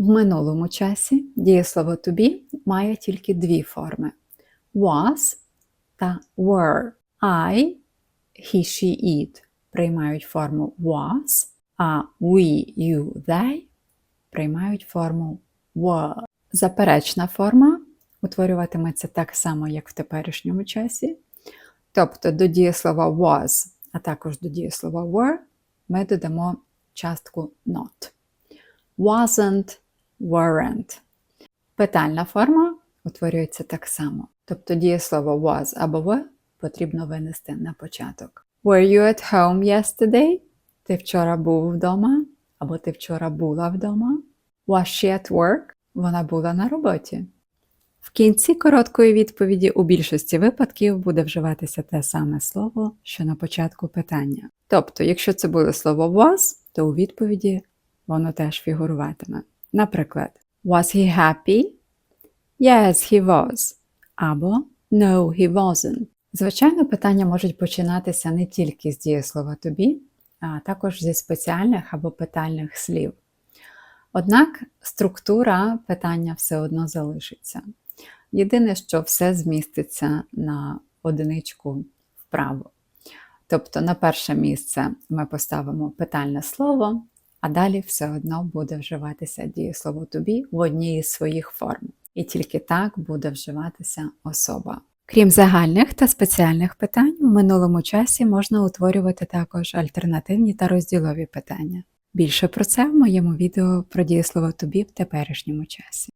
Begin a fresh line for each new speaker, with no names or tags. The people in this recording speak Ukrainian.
В минулому часі дієслово to be має тільки дві форми: was та were. I, he, she, it приймають форму was, а we, you, they приймають форму were. Заперечна форма утворюватиметься так само, як в теперішньому часі. Тобто до дієслова was, а також до дієслова were ми додамо частку not. Wasn't, weren't. Питальна форма утворюється так само. Тобто дієслово was або were потрібно винести на початок. Were you at home yesterday? Ти вчора був вдома? Або ти вчора була вдома? Was she at work? Вона була на роботі. В кінці короткої відповіді у більшості випадків буде вживатися те саме слово, що на початку питання. Тобто, якщо це було слово was, то у відповіді воно теж фігуруватиме. Наприклад, Was he happy? Yes, he was. Або No, he wasn't. Звичайно, питання можуть починатися не тільки з дієслова to be, а також зі спеціальних або питальних слів. Однак структура питання все одно залишиться. Єдине, що все зміститься на одиничку вправо. Тобто на перше місце ми поставимо питальне слово, а далі все одно буде вживатися дієслово be в одній із своїх форм. І тільки так буде вживатися особа. Крім загальних та спеціальних питань, в минулому часі можна утворювати також альтернативні та розділові питання. Більше про це в моєму відео про дієслово be в теперішньому часі.